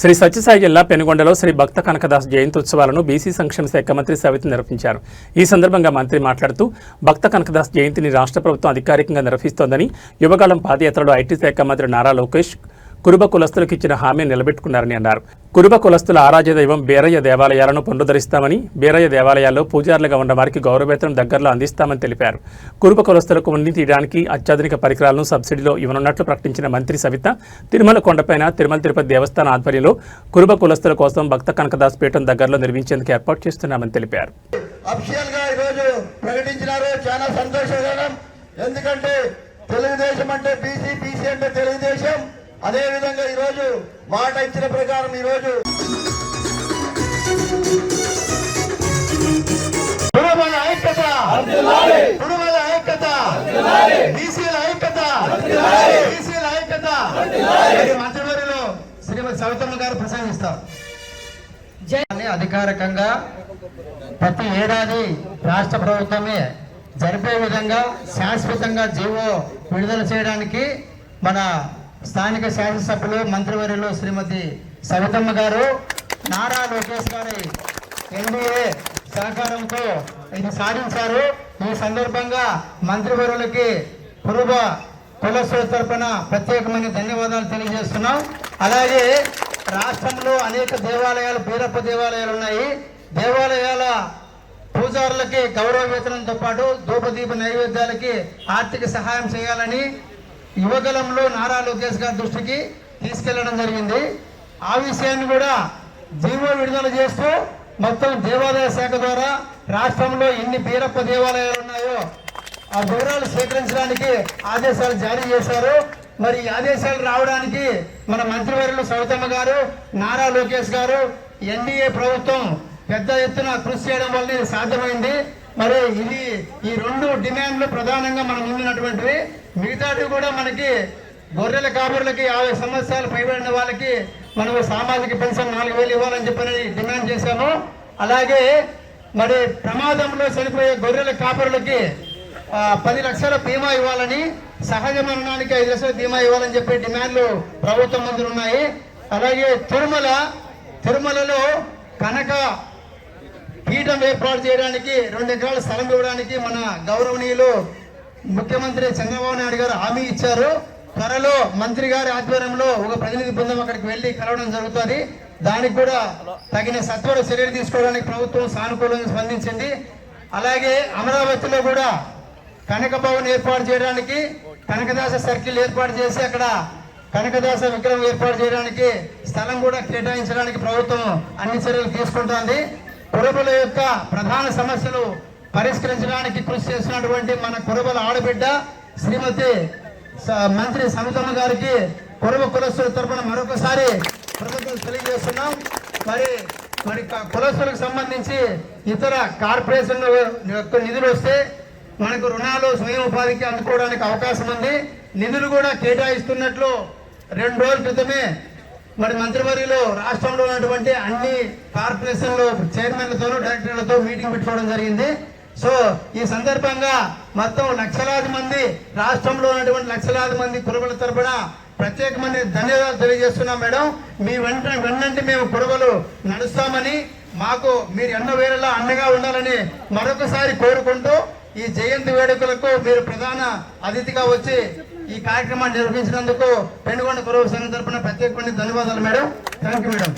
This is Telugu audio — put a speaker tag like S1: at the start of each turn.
S1: శ్రీ సత్యసాయి జిల్లా పెనుగొండలో శ్రీ భక్త కనకదాస్ జయంతి ఉత్సవాలను బీసీ సంక్షేమ శాఖ మంత్రి సవిత నిర్వహించారు. ఈ సందర్భంగా మంత్రి మాట్లాడుతూ భక్త కనకదాస్ జయంతిని రాష్ట్ర ప్రభుత్వం అధికారికంగా నిర్వహిస్తోందని యువగాళం పాదయాత్రలో ఐటీ శాఖ మంత్రి నారా లోకేష్ కురుబ కులస్తులకు ఇచ్చిన హామీ నిలబెట్టుకున్నారని అన్నారు. కురుబ కులస్తుల ఆరాధ్య దైవం బీరయ్య దేవాలయాలను పునరుద్ధరిస్తామని బీరయ్య దేవాలయాల్లో పూజారులుగా ఉన్న వారికి గౌరవేతనం దగ్గరలో అందిస్తామని తెలిపారు. కురుబ కులస్తులకు ఉండి తీయడానికి అత్యాధునిక పరికరాలను సబ్సిడీలో ఇవ్వనున్నట్లు ప్రకటించిన మంత్రి సవిత తిరుమల కొండపైన తిరుమల తిరుపతి దేవస్థాన ఆధ్వర్యంలో కురుబ కులస్తుల కోసం భక్త కనకదాస్ పీఠం దగ్గరలో నిర్మించేందుకు ఏర్పాటు చేస్తున్నామని తెలిపారు.
S2: చాలా సంతోషకరం. ఎందుకంటే తెలుగుదేశం అంటే బీసీ బీసీ అంటే తెలుగుదేశం. అదే విధంగా ఈరోజు మాట ఇచ్చిన ప్రకారం ఈరోజు కుటుంబాల ఐక్యత! కుటుంబాల ఐక్యత! బీసీల ఐక్యత! బీసీల ఐక్యత! ఇది మంత్రివర్యులు శ్రీమతి సవితమ్మ గారు ప్రసంగిస్తారు.
S3: అధికారికంగా ప్రతి ఏడాది రాష్ట్ర ప్రభుత్వమే జరిపే విధంగా శాశ్వతంగా జీవో విడుదల చేయడానికి మన స్థానిక శాసనసభ్యులు మంత్రివర్యులు శ్రీమతి సవితమ్మ గారు నారా లోకేష్ గారి ఎన్డీఏ సహకారంతో ఇది సాధించారు. ఈ సందర్భంగా మంత్రివర్యులకి కురుబ కులస్తుల తరఫున ప్రత్యేకమైన ధన్యవాదాలు తెలియజేస్తున్నాం. అలాగే రాష్ట్రంలో అనేక దేవాలయాలు బీరప్ప దేవాలయాలు ఉన్నాయి. దేవాలయాల పూజారులకి గౌరవ వేతనంతో పాటు ధూపదీప నైవేద్యాలకి ఆర్థిక సహాయం చేయాలని యువగలంలో నారా లోకేష్ గారి దృష్టికి తీసుకెళ్ళడం జరిగింది. ఆ విషయాన్ని కూడా జీవో విడుదల చేస్తూ మొత్తం దేవాదాయ శాఖ ద్వారా రాష్ట్రంలో ఎన్ని బీరప్ప దేవాలయాలు ఉన్నాయో ఆ వివరాలు సేకరించడానికి ఆదేశాలు జారీ చేశారు. మరి ఈ ఆదేశాలు రావడానికి మన మంత్రివర్యులు సవితమ్మ గారు నారా లోకేష్ గారు ఎన్డీఏ ప్రభుత్వం పెద్ద ఎత్తున కృషి చేయడం వల్ల సాధ్యమైంది. మరి ఇది ఈ రెండు డిమాండ్లు ప్రధానంగా మనం ముందున్నటువంటివి మిగతావి కూడా మనకి గొర్రెల కాపురులకి యాభై సంవత్సరాలు పైబడిన వాళ్ళకి మనం సామాజిక పెన్షన్ నాలుగు వేలు ఇవ్వాలని చెప్పని డిమాండ్ చేశాము. అలాగే మరి ప్రమాదంలో చనిపోయే గొర్రెల కాపురులకి పది లక్షల బీమా ఇవ్వాలని సహజ మరణానికి ఐదు లక్షల బీమా ఇవ్వాలని చెప్పే డిమాండ్లు ప్రభుత్వం ముందు ఉన్నాయి. అలాగే తిరుమల తిరుమలలో కనక పీఠం ఏర్పాటు చేయడానికి రెండు ఎకరాల స్థలం ఇవ్వడానికి మన గౌరవనీయులు ముఖ్యమంత్రి చంద్రబాబు నాయుడు గారు హామీ ఇచ్చారు. త్వరలో మంత్రి గారి ఆధ్వర్యంలో ఒక ప్రతినిధి బృందం అక్కడికి వెళ్ళి కలవడం జరుగుతుంది. దానికి కూడా తగిన సత్వర చర్యలు తీసుకోవడానికి ప్రభుత్వం సానుకూలంగా స్పందించింది. అలాగే అమరావతిలో కూడా కనక భవన్ ఏర్పాటు చేయడానికి కనకదాస సర్కిల్ ఏర్పాటు చేసి అక్కడ కనకదాస విగ్రహం ఏర్పాటు చేయడానికి స్థలం కూడా కేటాయించడానికి ప్రభుత్వం అన్ని చర్యలు తీసుకుంటోంది. కురబల యొక్క ప్రధాన సమస్యలు పరిష్కరించడానికి కృషి చేస్తున్నటువంటి మన కురబల ఆడబిడ్డ శ్రీమతి స- మంత్రి సమితమ్మ గారికి కురవ కులస్తుల తరపున మరొకసారి కృతజ్ఞతలు తెలియజేస్తున్నాం. మరి మరి కులస్తులకు సంబంధించి ఇతర కార్పొరేషన్ యొక్క నిధులు వస్తే మనకు రుణాలు స్వయం ఉపాధికి అందుకోవడానికి అవకాశం ఉంది. నిధులు కూడా కేటాయిస్తున్నట్లు రెండు రోజుల క్రితమే మరి మంత్రివర్యులు రాష్ట్రంలో ఉన్నటువంటి అన్ని కార్పొరేషన్లు చైర్మన్లతోనూ డైరెక్టర్లతో మీటింగ్ పెట్టుకోవడం జరిగింది. సో ఈ సందర్భంగా మొత్తం లక్షలాది మంది రాష్ట్రంలో ఉన్నటువంటి లక్షలాది మంది కురుబల తరపున ప్రత్యేకమైన ధన్యవాదాలు తెలియజేస్తున్నాం మేడం. మీ వెంట వెన్నంటి మేము కురుబలు నడుస్తామని మాకు మీరు ఎన్నో వేళలా అండగా ఉండాలని మరొకసారి కోరుకుంటూ ఈ జయంతి వేడుకలకు మీరు ప్రధాన అతిథిగా వచ్చి ఈ కార్యక్రమాన్ని నిర్వహించినందుకు పెనుగొండ కురవ సంఘం తరఫున ప్రత్యేకమైన ధన్యవాదాలు మేడం. Thank you madam.